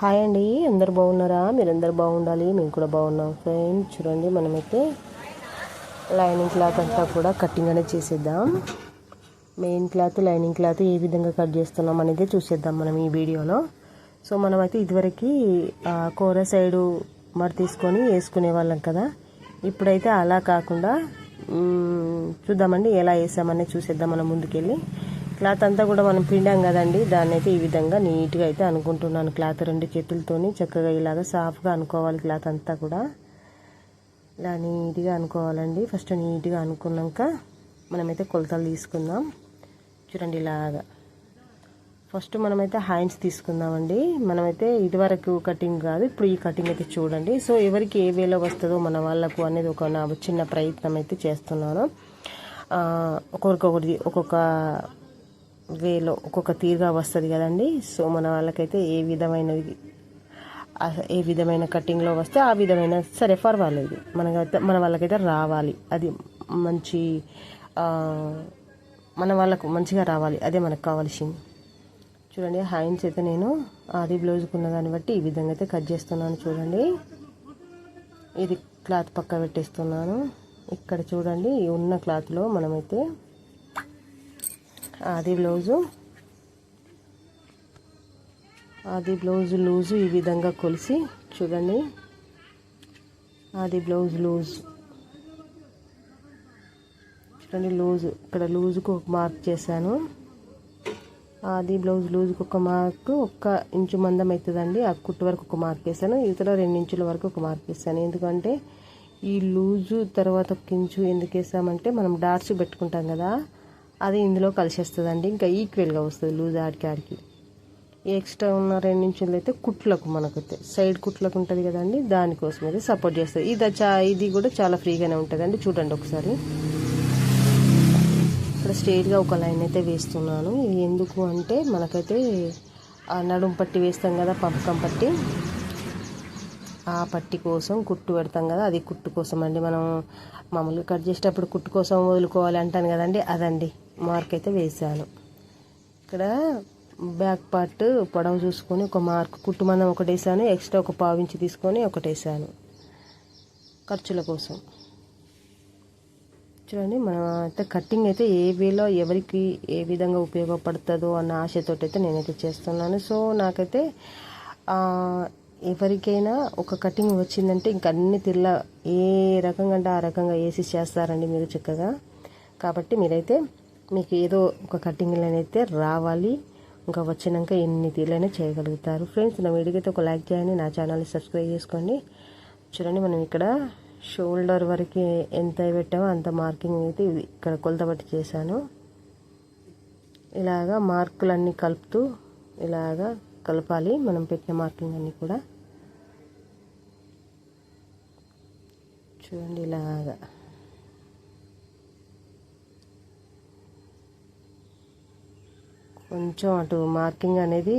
Hi అండి అందరు బాగున్నారా? మీరందరు బాగుండాలి మేము కూడా బాగున్నాం ఫ్రెండ్స్. చూడండి మనమైతే లైనింగ్ క్లాత్ అంతా కూడా కటింగ్ అనేది చేసేద్దాం. మెయిన్ క్లాత్ లైనింగ్ క్లాత్ ఏ విధంగా కట్ చేస్తున్నాం అనేది చూసేద్దాం మనం ఈ వీడియోలో. సో మనమైతే ఇదివరకు కూర సైడు మరి తీసుకొని వేసుకునే వాళ్ళం కదా. ఇప్పుడైతే అలా కాకుండా చూద్దామండి ఎలా వేసామనేది చూసేద్దాం మనం ముందుకెళ్ళి. క్లాత్ అంతా కూడా మనం పిండాం కదండి. దాన్ని అయితే ఈ విధంగా నీట్గా అయితే అనుకుంటున్నాను క్లాత్ రెండు చేతులతోని. చక్కగా ఇలాగా సాఫ్గా అనుకోవాలి క్లాత్ అంతా కూడా. ఇలా నీట్గా అనుకోవాలండి. ఫస్ట్ నీట్గా అనుకున్నాక మనమైతే కొలతలు తీసుకుందాం. చూడండి ఇలాగా. ఫస్ట్ మనమైతే హ్యాండ్స్ తీసుకుందామండి. మనమైతే ఇదివరకు కటింగ్ కాదు ఇప్పుడు ఈ కటింగ్ అయితే చూడండి. సో ఎవరికి ఏ వేలో వస్తుందో మన వాళ్ళకు అనేది ఒక నా చిన్న ప్రయత్నం అయితే చేస్తున్నాను. ఒక్కొక్కరికి ఒక్కొక్కరికొకటి ఒక్కొక్క వేలో ఒక్కొక్క తీరుగా వస్తుంది కదండి. సో మన వాళ్ళకైతే ఏ విధమైనది ఏ విధమైన కటింగ్లో వస్తే ఆ విధమైన సరే పర్వాలేదు. మనకైతే మన వాళ్ళకైతే రావాలి. అది మంచి మన వాళ్ళకు మంచిగా రావాలి. అదే మనకు కావాల్సింది. చూడండి హ్యాండ్స్ అయితే నేను ఆది బ్లౌజ్కి ఉన్న దాన్ని బట్టి ఈ విధంగా అయితే కట్ చేస్తున్నాను చూడండి. ఇది క్లాత్ పక్క పెట్టేస్తున్నాను. ఇక్కడ చూడండి ఉన్న క్లాత్లో మనమైతే అది బ్లౌజు. అది బ్లౌజ్ లూజు ఈ విధంగా కొలిసి చూడండి. అది బ్లౌజ్ లూజ్. చూడండి లూజు ఇక్కడ లూజుకు ఒక మార్క్ చేశాను. అది బ్లౌజ్ లూజ్కి ఒక మార్క్ ఒక్క ఇంచు మందం అవుతుందండి. ఆ కుట్టు వరకు ఒక మార్క్ వేసాను ఇతర రెండు ఇంచుల వరకు ఒక మార్క్ వేసాను ఎందుకంటే ఈ లూజు తర్వాత ఒక ఇంచు ఎందుకు వేసామంటే మనం డాట్స్ పెట్టుకుంటాం కదా. అది ఇందులో కలిసేస్తుందండి. ఇంకా ఈక్వల్గా వస్తుంది లూజ్ ఆడికి ఆడికి ఎక్స్ట్రా ఉన్న రెండు ఇంచులు అయితే కుట్లకు మనకైతే సైడ్ కుట్లకు ఉంటుంది కదండి దానికోసం అయితే సపోర్ట్ చేస్తుంది. ఇది చా ఇది కూడా చాలా ఫ్రీగానే ఉంటుందండి. చూడండి ఒకసారి. ఇక్కడ స్ట్రైట్గా ఒక లైన్ అయితే వేస్తున్నాను. ఇది ఎందుకు అంటే మనకైతే నడుము నడుం పట్టి వేస్తాం కదా పంపకం పట్టి. ఆ పట్టి కోసం కుట్టు పెడతాం కదా అది కుట్టు కోసం అండి మనం మామూలుగా కట్ చేసేటప్పుడు కుట్టు కోసం వదులుకోవాలి అంటాను కదండి అదండి. మార్క్ అయితే వేసాను ఇక్కడ బ్యాక్ పార్ట్ పొడవు చూసుకొని ఒక మార్క్ కుట్టు మందం ఒకటి వేసాను ఎక్స్ట్రా ఒక పావు తీసుకొని ఒకటి వేసాను ఖర్చుల కోసం. చూడండి మనం అయితే కటింగ్ అయితే ఏ వేలో ఎవరికి ఏ విధంగా ఉపయోగపడుతుందో అన్న ఆశతో అయితే నేనైతే చేస్తున్నాను. సో నాకైతే ఎవరికైనా ఒక కటింగ్ వచ్చిందంటే ఇంక అన్ని తిల్ల ఏ రకంగా అంటే ఆ రకంగా వేసి చేస్తారండి మీరు చక్కగా. కాబట్టి మీరైతే మీకు ఏదో ఒక కటింగ్ లైన్ అయితే రావాలి. ఇంకా వచ్చినాక ఎన్ని తీర్లైనా చేయగలుగుతారు. ఫ్రెండ్స్ నా వీడియోకి ఒక లైక్ చేయండి. నా ఛానల్ని సబ్స్క్రైబ్ చేసుకోండి. చూడండి మనం ఇక్కడ షోల్డర్ వరకు ఎంత పెట్టామో అంత మార్కింగ్ అయితే ఇక్కడ కొలత బట్టి చేశాను. ఇలాగా మార్కులన్నీ కలుపుతూ ఇలాగా కలపాలి. మనం పెట్టిన మార్కింగ్ అన్నీ కూడా. చూడండి ఇలాగా. కొంచెం అటు మార్కింగ్ అనేది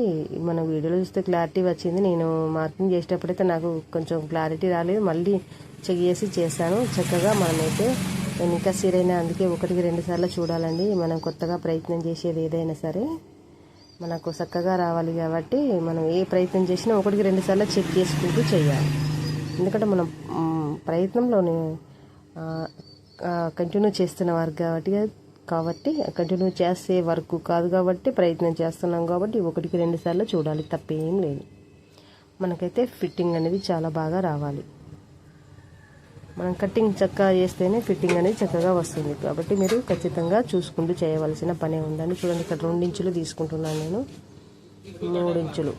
మన వీడియోలో చూస్తే క్లారిటీ వచ్చింది. నేను మార్కింగ్ చేసేటప్పుడైతే నాకు కొంచెం క్లారిటీ రాలేదు. మళ్ళీ చెక్ చేసి చేశాను. చక్కగా మనమైతే వెనుక ఇంకా సీరైనా అందుకే ఒకటికి రెండు సార్లు చూడాలండి. మనం కొత్తగా ప్రయత్నం చేసేది ఏదైనా సరే మనకు చక్కగా రావాలి కాబట్టి మనం ఏ ప్రయత్నం చేసినా ఒకటికి రెండు సార్లు చెక్ చేసుకుంటూ చేయాలి. ఎందుకంటే మనం ప్రయత్నంలోనే కంటిన్యూ చేస్తున్న వారు కాబట్టి కాబట్టి కంటిన్యూ చేసే వర్క్ కాదు కాబట్టి ప్రయత్నం చేస్తున్నాం కాబట్టి ఒకటికి రెండు సార్లు చూడాలి తప్పేం లేదు. మనకైతే ఫిట్టింగ్ అనేది చాలా బాగా రావాలి. మనం కటింగ్ చక్కగా చేస్తేనే ఫిట్టింగ్ అనేది చక్కగా వస్తుంది. కాబట్టి మీరు ఖచ్చితంగా చూసుకుంటూ చేయవలసిన పనే ఉందండి. చూడండి ఇక్కడ రెండు ఇంచులు తీసుకుంటున్నాను నేను. మూడు ఇంచులు.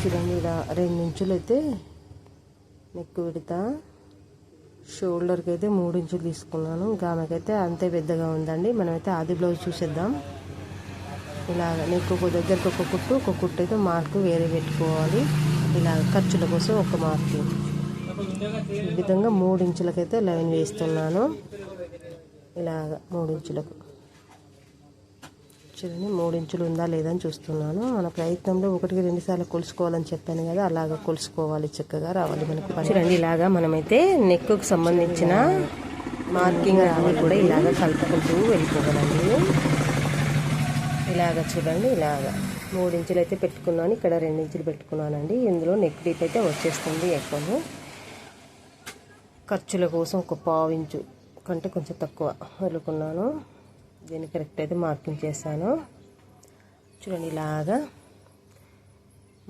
చూడండి ఇలా రెండు ఇంచులు అయితే నెక్కు విడతా. షోల్డర్కి అయితే మూడు ఇంచులు తీసుకున్నాను. ఇంకా ఆమెకైతే అంతే పెద్దగా ఉందండి. మనమైతే ఆది బ్లౌజ్ చూసేద్దాం. ఇలాగ నీకు ఒక దగ్గరకు ఒక కుట్టు ఒక కుట్టు అయితే మార్కు వేరే పెట్టుకోవాలి. ఇలా ఖర్చుల కోసం ఒక మార్కు. ఈ విధంగా మూడు ఇంచులకైతే లైన్ వేస్తున్నాను. ఇలాగ మూడు ఇంచులకు చూడండి మూడు ఇంచులు ఉందా లేదా అని చూస్తున్నాను. మన ప్రయత్నంలో ఒకటికి రెండు సార్లు కొలుసుకోవాలని చెప్పాను కదా అలాగ కొలుసుకోవాలి చక్కగా రావాలి మనకు పని. చూడండి ఇలాగా మనమైతే నెక్కు సంబంధించిన మార్కింగ్ రావి కూడా ఇలాగ కలుపుకుంటూ వెళ్ళిపోవాలండి. ఇలాగ చూడండి ఇలాగ మూడు ఇంచులు అయితే పెట్టుకున్నాను. ఇక్కడ రెండు ఇంచులు పెట్టుకున్నానండి. ఇందులో నెక్ డీప్ అయితే వచ్చేస్తుంది ఎక్కువ ఖర్చుల కోసం ఒక పావు ఇంచు కంటే కొంచెం తక్కువ వదులుకున్నాను దీన్ని కరెక్ట్ అయితే మార్కింగ్ చేశాను. చూడండి ఇలాగా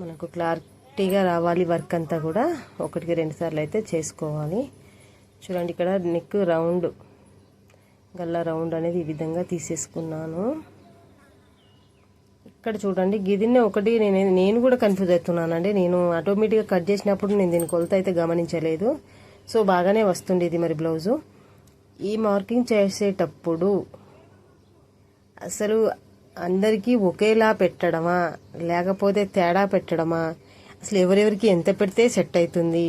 మనకు క్లారిటీగా రావాలి వర్క్ అంతా కూడా. ఒకటికి రెండు సార్లు అయితే చేసుకోవాలి. చూడండి ఇక్కడ నెక్ రౌండ్ గల్లా రౌండ్ అనేది ఈ విధంగా తీసేసుకున్నాను. ఇక్కడ చూడండి గిదిన్నే ఒకటి నేను నేను కూడా కన్ఫ్యూజ్ అవుతున్నానండి. నేను ఆటోమేటిక్గా కట్ చేసినప్పుడు నేను దీని కొలత అయితే గమనించలేదు. సో బాగానే వస్తుంది ఇది మరి బ్లౌజు ఈ మార్కింగ్ చేసేటప్పుడు అసలు అందరికీ ఒకేలా పెట్టడమా? లేకపోతే తేడా పెట్టడమా? అసలు ఎవరెవరికి ఎంత పెడితే సెట్ అవుతుంది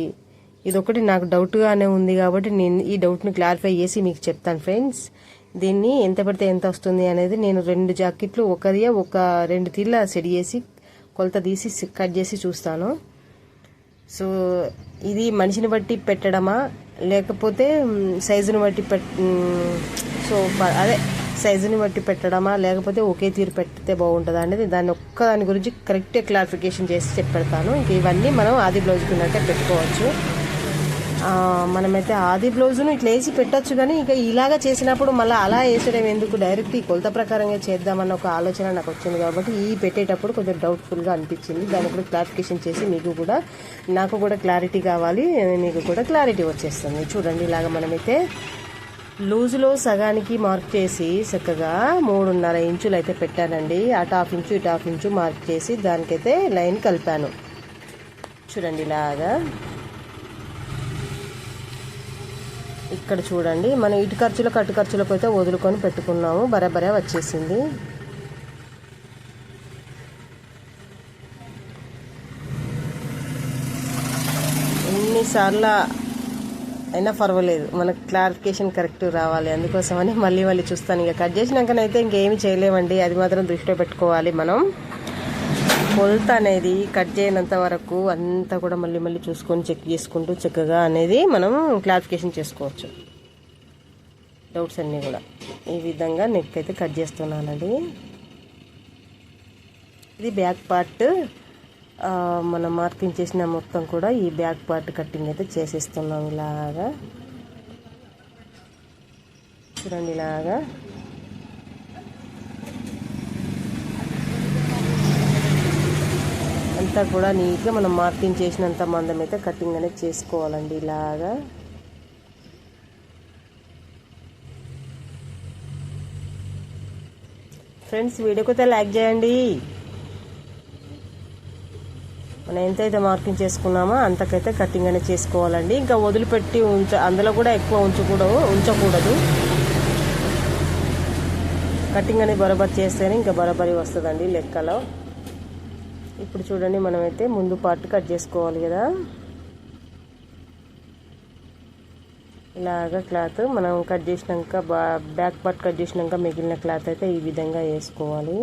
ఇది ఒకటి నాకు డౌట్గానే ఉంది కాబట్టి నేను ఈ డౌట్ని క్లారిఫై చేసి మీకు చెప్తాను ఫ్రెండ్స్. దీన్ని ఎంత పెడితే ఎంత వస్తుంది అనేది నేను రెండు జాకెట్లు ఒకరియా ఒక రెండు తీర్ల సెట్ చేసి కొలత తీసి కట్ చేసి చూస్తాను. సో ఇది మనిషిని బట్టి పెట్టడమా? లేకపోతే సైజుని బట్టి పెట్ సో అదే సైజుని బట్టి పెట్టడమా లేకపోతే ఒకే తీరు పెడితే బాగుంటుందా అనేది దాని ఒక్క దాని గురించి కరెక్ట్గా క్లారిఫికేషన్ చేసి చెప్పెడతాను ఇంక ఇవన్నీ మనం ఆది బ్లౌజ్ కిందంటే పెట్టుకోవచ్చు. మనమైతే ఆది బ్లౌజును ఇట్లా వేసి పెట్టచ్చు కానీ ఇక ఇలాగా చేసినప్పుడు మళ్ళీ అలా వేసడం ఎందుకు? డైరెక్ట్ ఈ కొలత ప్రకారంగా చేద్దామన్న ఒక ఆలోచన నాకు వచ్చింది కాబట్టి ఈ పెట్టేటప్పుడు కొంచెం డౌట్ఫుల్గా అనిపించింది. దాన్ని కూడా క్లారిఫికేషన్ చేసి మీకు కూడా నాకు కూడా క్లారిటీ కావాలి మీకు కూడా క్లారిటీ వచ్చేస్తుంది. చూడండి ఇలాగ మనమైతే లూజులో సగానికి మార్క్ చేసి చక్కగా మూడున్నర ఇంచులు అయితే పెట్టానండి. అటు హాఫ్ ఇంచు ఇటు హాఫ్ ఇంచు మార్క్ చేసి దానికైతే లైన్ కలిపాను. చూడండి ఇలాగా. ఇక్కడ చూడండి మనం ఇటు ఖర్చులకు అటు ఖర్చులకు అయితే వదులుకొని పెట్టుకున్నాము. బరాబరే వచ్చేసింది. ఎన్నిసార్లు అయినా పర్వాలేదు. మనకు క్లారిఫికేషన్ కరెక్ట్ రావాలి. అందుకోసమని మళ్ళీ మళ్ళీ చూస్తాను. ఇక కట్ చేసినాకనైతే ఇంకేమి చేయలేమండి. అది మాత్రం దృష్టిలో పెట్టుకోవాలి మనం. కొలత అనేది కట్ చేయనంత వరకు అంతా కూడా మళ్ళీ మళ్ళీ చూసుకొని చెక్ చేసుకుంటూ చక్కగా అనేది మనం క్లారిఫికేషన్ చేసుకోవచ్చు. డౌట్స్ అన్నీ కూడా. ఈ విధంగా నెక్ అయితే కట్ చేస్తున్నానండి. ఇది బ్యాక్ పార్ట్ మనం మార్కింగ్ చేసిన మొత్తం కూడా ఈ బ్యాక్ పార్ట్ కట్టింగ్ అయితే చేసేస్తున్నాం ఇలాగా. చూడండి ఇలాగా. అంతా కూడా నీట్గా మనం మార్కింగ్ చేసినంత మందం అయితే కటింగ్ అనేది చేసుకోవాలండి ఇలాగా. ఫ్రెండ్స్ వీడియోకి లైక్ చేయండి. మనం ఎంతైతే మార్కింగ్ చేసుకున్నామో అంతకైతే కటింగ్ అనేది చేసుకోవాలండి. ఇంకా వదిలిపెట్టి ఉంచ అందులో కూడా ఎక్కువ ఉంచకూడదు ఉంచకూడదు. కటింగ్ అనేది బరాబర్ చేస్తేనే ఇంకా బరాబరి వస్తుందండి లెక్కలో. ఇప్పుడు చూడండి మనమైతే ముందు పార్ట్ కట్ చేసుకోవాలి కదా. ఇలాగ క్లాత్ మనం కట్ చేసినాక బ్యాక్ పార్ట్ కట్ చేసినాక మిగిలిన క్లాత్ అయితే ఈ విధంగా వేసుకోవాలి.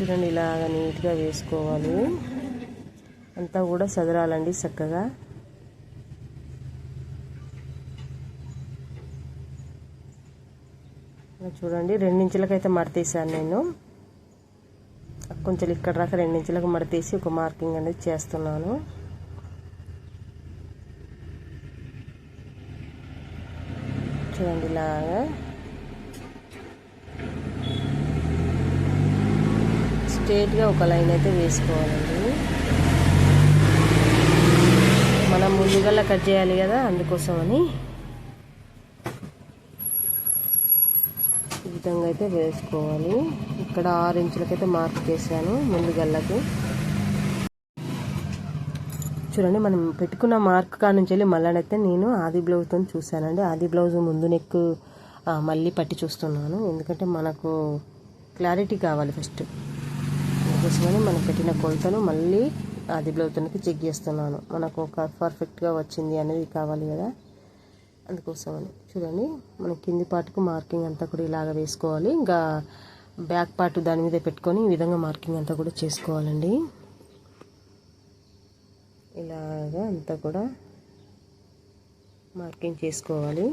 చూడండి ఇలాగ నీట్గా వేసుకోవాలి. అంతా కూడా సదరాలండి చక్కగా. చూడండి రెండించులకైతే మడతీసాను నేను. కొంచెం ఇక్కడ రాక రెండించులకు మడతీసి ఒక మార్కింగ్ అనేది చేస్తున్నాను. చూడండి ఇలాగా. స్ట్రేట్గా ఒక లైన్ అయితే వేసుకోవాలండి. మనం ముందుగల్లా కట్ చేయాలి కదా అందుకోసమని. ఈ విధంగా అయితే వేసుకోవాలి. ఇక్కడ ఆరు ఇంచులకైతే మార్క్ చేశాను ముందుగల్లకి చూడండి మనం పెట్టుకున్న మార్క్ కాడ నుంచి వెళ్ళి మళ్ళీ నేను ఆది బ్లౌజ్తో చూశానండి. ఆది బ్లౌజ్ ముందు నెక్ మళ్ళీ పట్టి చూస్తున్నాను. ఎందుకంటే మనకు క్లారిటీ కావాలి ఫస్ట్ అందుకోసమని మనం పెట్టిన కొలతను మళ్ళీ అది బ్లౌతున్నకి చెక్ చేస్తున్నాను. మనకు ఒక పర్ఫెక్ట్గా వచ్చింది అనేది కావాలి కదా. అందుకోసమని. చూడండి మనం కింది పార్ట్కు మార్కింగ్ అంతా కూడా ఇలాగ వేసుకోవాలి. ఇంకా బ్యాక్ పార్ట్ దాని మీద పెట్టుకొని ఈ విధంగా మార్కింగ్ అంతా కూడా చేసుకోవాలండి. ఇలాగా అంతా కూడా మార్కింగ్ చేసుకోవాలి.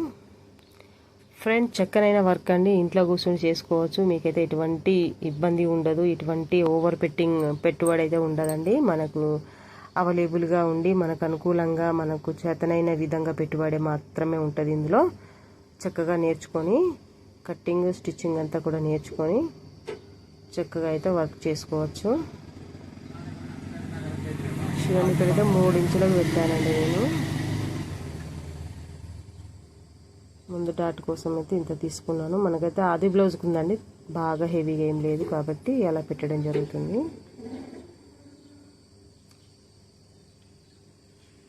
ఫ్రెండ్ చక్కనైన వర్క్ అండి. ఇంట్లో కూర్చొని చేసుకోవచ్చు. మీకైతే ఎటువంటి ఇబ్బంది ఉండదు. ఎటువంటి ఓవర్ పెట్టింగ్ పెట్టుబడి అయితే ఉండదండి. మనకు అవైలబుల్గా ఉండి మనకు అనుకూలంగా మనకు చేతనైన విధంగా పెట్టుబడి మాత్రమే ఉంటుంది ఇందులో. చక్కగా నేర్చుకొని కట్టింగ్ స్టిచ్చింగ్ అంతా కూడా నేర్చుకొని చక్కగా అయితే వర్క్ చేసుకోవచ్చు. చూడండి ఇక్కడైతే మూడు ఇంచులకు పెట్టానండి నేను ముందు డాట్ కోసం అయితే ఇంత తీసుకున్నాను. మనకైతే ఆది బ్లౌజ్కి ఉందండి బాగా హెవీగా ఏం లేదు కాబట్టి అలా పెట్టడం జరుగుతుంది.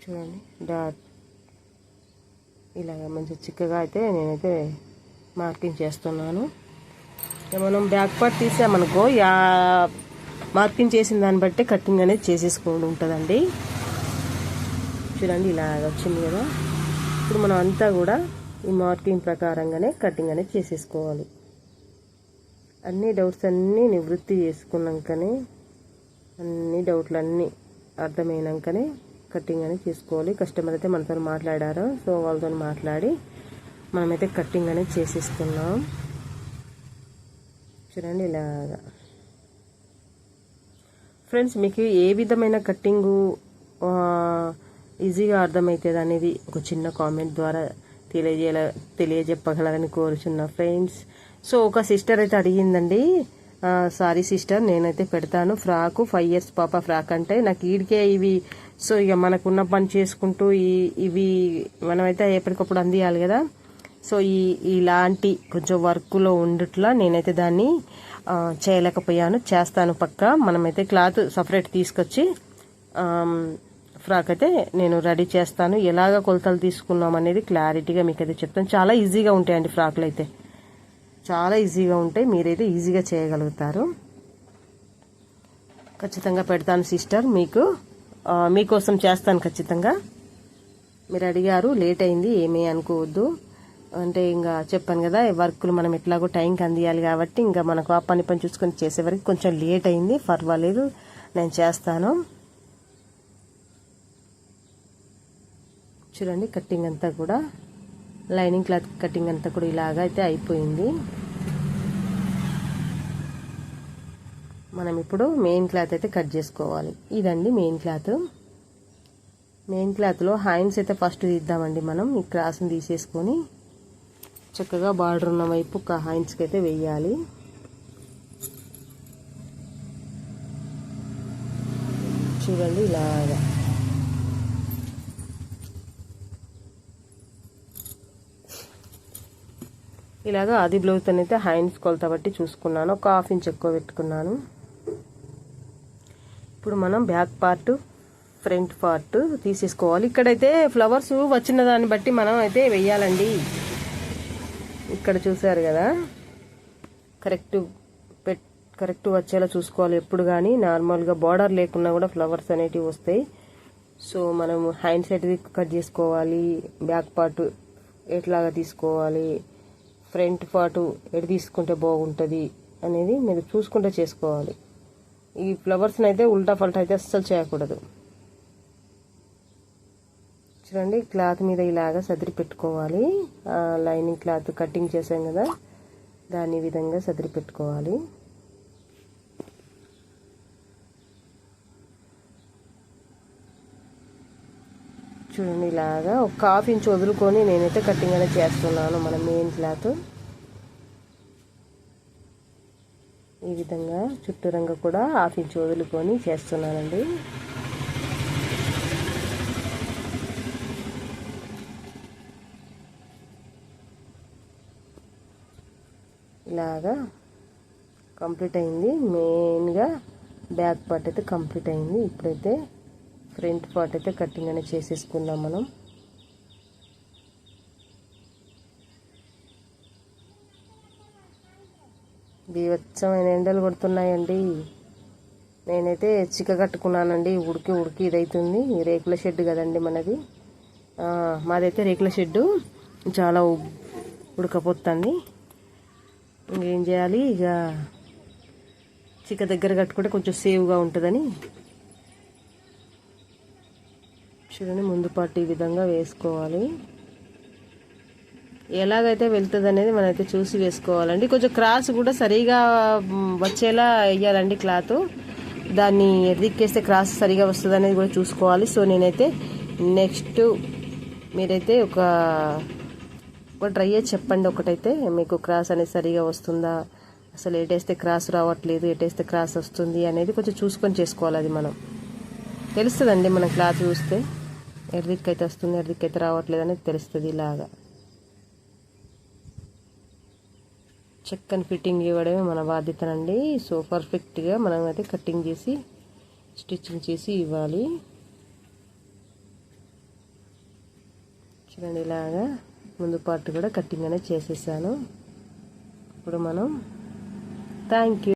చూడండి డాట్. ఇలాగ మంచి చిక్కగా అయితే నేనైతే మార్కింగ్ చేస్తున్నాను. మనం బ్యాక్ పార్ట్ తీసామనుకో యా మార్కింగ్ చేసిన దాన్ని బట్టి కటింగ్ అనేది చేసేసుకోండి ఉంటుందండి. చూడండి ఇలాగ వచ్చింది కదా. ఇప్పుడు మనం అంతా కూడా ఈ మార్కింగ్ ప్రకారంగానే కటింగ్ అనేది చేసేసుకోవాలి. అన్ని డౌట్స్ అన్నీ నివృత్తి చేసుకున్నాకనే అన్ని డౌట్లు అన్నీ అర్థమైనాకనే కటింగ్ అనేది చేసుకోవాలి. కస్టమర్ అయితే మనతో మాట్లాడారు? సో వాళ్ళతో మాట్లాడి మనమైతే కటింగ్ అనేది చేసేసుకున్నాం. చూడండి ఇలాగా. ఫ్రెండ్స్ మీకు ఏ విధమైన కట్టింగు ఈజీగా అర్థమవుతుంది అనేది ఒక చిన్న కామెంట్ ద్వారా తెలియజేయ తెలియజెప్పగలరని కోరుచున్నా ఫ్రెండ్స్ సో ఒక సిస్టర్ అయితే అడిగిందండి. సారీ సిస్టర్ నేనైతే పెడతాను. ఫ్రాకు ఫైవ్ ఇయర్స్ పాప ఫ్రాక్ అంటే నాకు ఈడికే ఇవి. సో ఇక మనకున్న పని చేసుకుంటూ ఈ ఇవి మనమైతే ఎప్పటికప్పుడు అందియాలి కదా. సో ఈ ఇలాంటి కొంచెం వర్క్లో ఉండట్లా నేనైతే దాన్ని చేయలేకపోయాను. చేస్తాను పక్క. మనమైతే క్లాత్ సపరేట్ తీసుకొచ్చి ఫ్రాక్ అయితే నేను రెడీ చేస్తాను. ఎలాగ కొలతలు తీసుకున్నాం అనేది క్లారిటీగా మీకు అయితే చెప్తాను. చాలా ఈజీగా ఉంటాయండి ఫ్రాక్లు అయితే. చాలా ఈజీగా ఉంటాయి. మీరైతే ఈజీగా చేయగలుగుతారు. ఖచ్చితంగా పెడతాను సిస్టర్. మీకు మీకోసం చేస్తాను ఖచ్చితంగా. మీరు అడిగారు లేట్ అయింది ఏమీ అనుకోవద్దు. అంటే ఇంకా చెప్పాను కదా వర్క్లు మనం ఎట్లాగో టైంకి అందియాలి కాబట్టి ఇంకా మనకు ఆ పని పని చూసుకొని చేసే వరకు కొంచెం లేట్ అయింది. పర్వాలేదు నేను చేస్తాను. చూడండి కట్టింగ్ అంతా కూడా. లైనింగ్ క్లాత్ కటింగ్ అంతా కూడా ఇలాగ అయితే అయిపోయింది. మనం ఇప్పుడు మెయిన్ క్లాత్ అయితే కట్ చేసుకోవాలి. ఇదండి మెయిన్ క్లాత్ మెయిన్ క్లాత్లో హ్యాండ్స్ అయితే ఫస్ట్ తీద్దామండి మనం. ఈ క్రాస్ని తీసేసుకొని చక్కగా బార్డర్ ఉన్న వైపు ఒక హ్యాండ్స్కి అయితే వెయ్యాలి చూడండి ఇలాగా. ఇలాగా అది బ్లౌజ్ అయితే హ్యాండ్స్ కొలత బట్టి చూసుకున్నాను. ఒక హాఫ్ ఇంచ్ ఎక్కువ పెట్టుకున్నాను. ఇప్పుడు మనం బ్యాక్ పార్ట్ ఫ్రంట్ పార్ట్ తీసేసుకోవాలి. ఇక్కడైతే ఫ్లవర్స్ వచ్చిన దాన్ని బట్టి మనం అయితే వెయ్యాలండి. ఇక్కడ చూసారు కదా? కరెక్ట్ పెట్ కరెక్ట్ వచ్చేలా చూసుకోవాలి ఎప్పుడు కానీ నార్మల్గా బార్డర్ లేకున్నా కూడా ఫ్లవర్స్ అనేటివి వస్తాయి. సో మనం హ్యాండ్ సైడ్ కట్ చేసుకోవాలి. బ్యాక్ పార్ట్ ఎట్లాగా తీసుకోవాలి? ఫ్రంట్ పాటు ఎడ తీసుకుంటే బాగుంటుంది అనేది మీరు చూసుకుంటే చేసుకోవాలి. ఈ ఫ్లవర్స్ని అయితే ఉల్టా ఫల్టా అయితే అస్సలు చేయకూడదు. చూడండి క్లాత్ మీద ఇలాగా సదిరి పెట్టుకోవాలి. లైనింగ్ క్లాత్ కటింగ్ చేసాం కదా దాని విధంగా సదిరి పెట్టుకోవాలి. చూడండి ఇలాగా ఒక హాఫ్ ఇంచ్ వదులుకొని నేనైతే కటింగ్ అనేది చేస్తున్నాను మన మెయిన్ క్లాత్ ఈ విధంగా చుట్టూరంగా కూడా హాఫ్ ఇంచ్ వదులుకొని చేస్తున్నానండి. ఇలాగా కంప్లీట్ అయింది. మెయిన్గా బ్యాక్ పార్ట్ అయితే కంప్లీట్ అయింది. ఇప్పుడైతే ఫ్రంట్ పార్ట్ అయితే కటింగ్ అనేది చేసేసుకుందాం మనం. బీవచ్చమైన ఎండలు కొడుతున్నాయండి. నేనైతే చిక్క కట్టుకున్నానండి. ఉడికి ఉడికి ఇదైతుంది. రేకుల షెడ్ కదండి మనది. మాదైతే రేకుల షెడ్డు చాలా ఉడకపోతుంది. ఇంకేం చేయాలి? ఇక చిక్క దగ్గర కట్టుకుంటే కొంచెం సేవ్గా ఉంటుందని చూడండి ముందు పాటు ఈ విధంగా వేసుకోవాలి. ఎలాగైతే వెళ్తుంది అనేది మనమైతే చూసి వేసుకోవాలండి. కొంచెం క్రాస్ కూడా సరిగా వచ్చేలా వేయాలండి క్లాత్. దాన్ని ఎదిక్కేస్తే క్రాస్ సరిగా వస్తుంది అనేది కూడా చూసుకోవాలి. సో నేనైతే నెక్స్ట్ మీరైతే ఒక ఒక ట్రై చేసి చెప్పండి. ఒకటైతే మీకు క్రాస్ అనేది సరిగా వస్తుందా? అసలు ఎటేస్తే క్రాస్ రావట్లేదు ఎటేస్తే క్రాస్ వస్తుంది అనేది కొంచెం చూసుకొని చేసుకోవాలి అది మనం. తెలుస్తుందండి మన క్లాత్ చూస్తే. ఎర్రిక్ అయితే వస్తుంది ఎర్రిక్ అయితే రావట్లేదు అనేది తెలుస్తుంది ఇలాగా. చక్కని ఫిట్టింగ్ ఇవ్వడమే మన బాధ్యతనండి సో పర్ఫెక్ట్గా మనం అయితే కటింగ్ చేసి స్టిచ్చింగ్ చేసి ఇవ్వాలి. చూడండి ఇలాగా ముందు పార్ట్ కూడా కటింగ్ అనేది చేసేసాను. ఇప్పుడు మనం థ్యాంక్ యూ